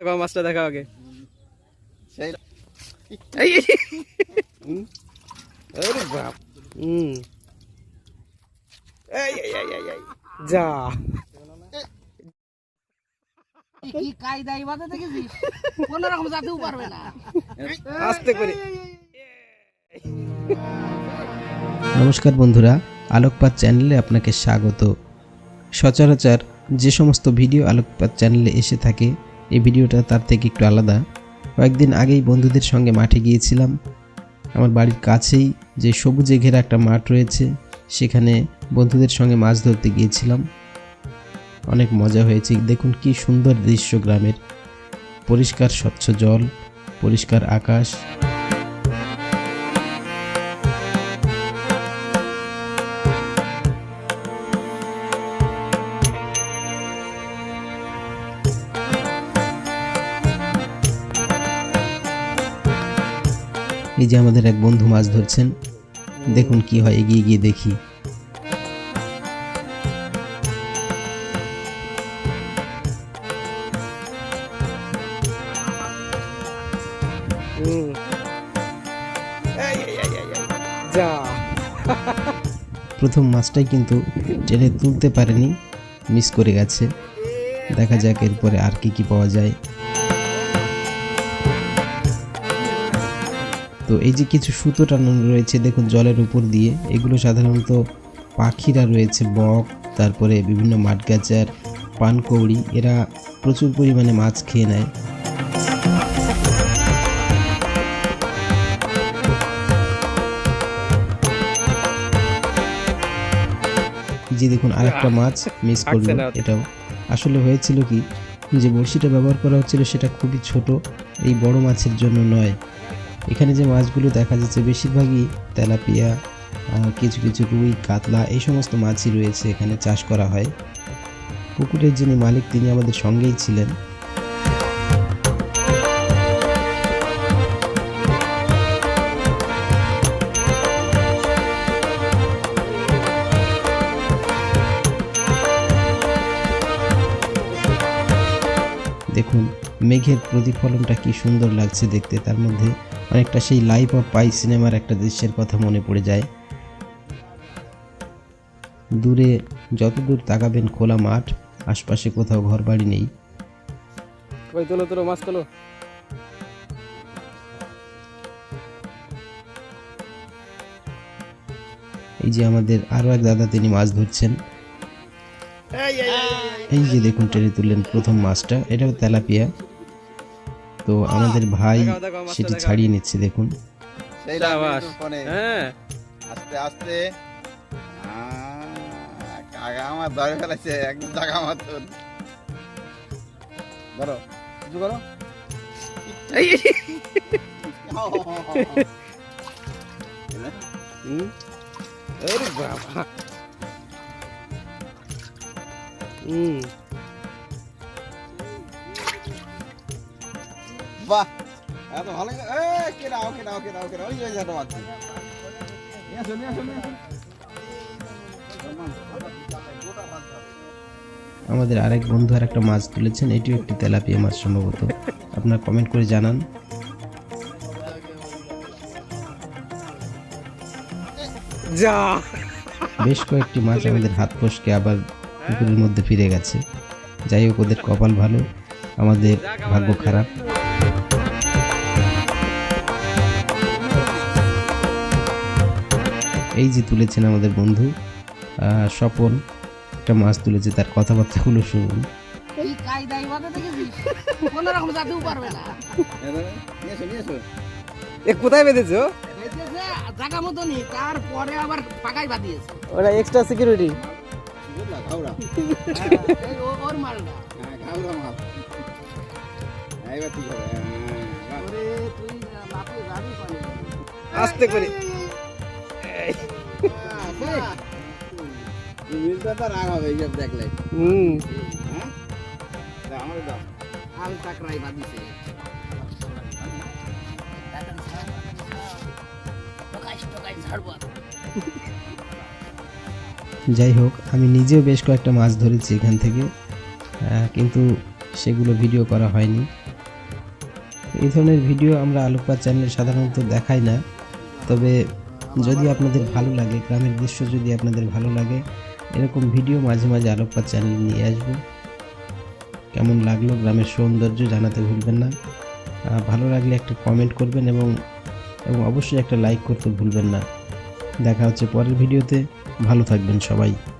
দেখাও মাছটা দেখাও আগে। যা। কি দেখেছিস কোন রকম পারবে না। আস্তে করে। নমস্কার বন্ধুরা আলোকপাত চ্যানেলে আপনাকে স্বাগত। সচরাচর যে সমস্ত ভিডিও আলোকপাত চ্যানেলে এসে থাকে এই ভিডিওটা তার থেকে একটু আলাদা। কয়েকদিন আগেই বন্ধুদের সঙ্গে মাঠে গিয়েছিলাম। আমার বাড়ির কাছেই যে সবুজে ঘেরা একটা মাঠ রয়েছে, সেখানে বন্ধুদের সঙ্গে মাছ ধরতে গিয়েছিলাম। অনেক মজা হয়েছে। দেখুন কি সুন্দর দৃশ্য গ্রামের। পরিষ্কার স্বচ্ছ জল, পরিষ্কার আকাশ। এই যে আমাদের এক বন্ধু মাছ ধরছেন। দেখুন কি হয় এগিয়ে গিয়ে দেখি। প্রথম মাছটাই কিন্তু টেনে তুলতে পারেনি মিস করে গেছে। দেখা যাক এরপরে আর কি কি পাওয়া যায়। তো এই যে কিছু সুতো টানানো রয়েছে দেখুন জলের উপর দিয়ে। এগুলো সাধারণত পাখিরা রয়েছে বক তারপরে বিভিন্ন মাঠগাচার পানকৌড়ি এরা প্রচুর পরিমাণে মাছ খেয়ে নেয়। যে দেখুন আরেকটা মাছ মিস করল। এটাও। আসলে হয়েছিল কি যে বড়শিটা ব্যবহার করা হচ্ছিল সেটা খুবই ছোট এই বড় মাছের জন্য নয়। এখানে যে মাছগুলো দেখা যাচ্ছে, বেশিরভাগই তেলাপিয়া কিছু কিছু রুই, কাতলা, এই সমস্ত মাছই রয়েছে এখানে চাষ করা হয়। পুকুরের যিনি মালিক, তিনি আমাদের সঙ্গেই ছিলেন। দেখুন মেঘের প্রতিফলনটা কি সুন্দর লাগছে দেখতে তার মধ্যে অনেকটা সেই লাইফ অফ পাই সিনেমার একটা দৃশ্যের কথা মনে পড়ে যায়। দূরে যতদূর তাকাবেন খোলা মাঠ আশপাশে কোথাও ঘরবাড়ি নেই। ওই তোলো তোলো মাছ তোলো। এই যে আমাদের আরও এক দাদা তিনি মাছ ধরছেন। এই এই এই, এই যে দেখুন টেনে তুললেন প্রথম মাছটা। এটাও তেলাপিয়া। তো আমাদের ভাই সেটি ছাড়িয়ে নিচ্ছে দেখুন। হ্যাঁ। আস্তে আস্তে। কাকা আমার ধরে ফেলেছে একদম জাগা মতন ধরো কিছু করো। এই এই, হুম? আরে বাবা। হুম বাহ এত ভালো এ কে নাও কে নাও কে নাও কে নাও ওই যে একটা নিয়ে আসো নিয়ে আসো নিয়ে আসো। আমাদের আরেক বন্ধু আর একটা মাছ তুলেছেন এটিও একটি তেলাপিয়া মাছ সম্ভবত। আপনার কমেন্ট করে জানান। যা। বেশ কয়েকটি মাছ আমাদের হাত ফসকে আবার পুকুরের মধ্যে ফিরে গেছে। যাই হোক ওদের কপাল ভালো আমাদের ভাগ্য খারাপ। এই যে তুলেছেন আমাদের বন্ধু স্বপন একটা মাছ তুলেছে তার কথাবার্তাগুলো শুনুন। কোথায় বেঁধেছো তারপরে আবার পাকাই বাদিয়েছে ওটা এক্সট্রা সিকিউরিটি ঠিক আস্তে করে। রাগ হবে এইসব দেখলে হুম। হ্যাঁ আমারে দাও আল টাকরাই বাদিছে যাই হোক, আমি নিজেও বেশ কয়েকটা মাছ ধরেছি এখান থেকে কিন্তু সেগুলো ভিডিও করা হয়নি। এই ধরনের ভিডিও আমরা আলোকপাত চ্যানেলে সাধারণত দেখাই না, তবে যদি আপনাদের ভালো লাগে, গ্রামের দৃশ্য যদি আপনাদের ভালো লাগে, এরকম ভিডিও মাঝে মাঝে আলোকপাত চ্যানেলে নিয়ে আসব। কেমন লাগল গ্রামের সৌন্দর্য জানাতে ভুলবেন না। ভালো লাগলে একটা কমেন্ট করবেন এবং এবং অবশ্যই একটা লাইক করতে ভুলবেন না। দেখা হচ্ছে পরের ভিডিওতে ভালো থাকবেন সবাই।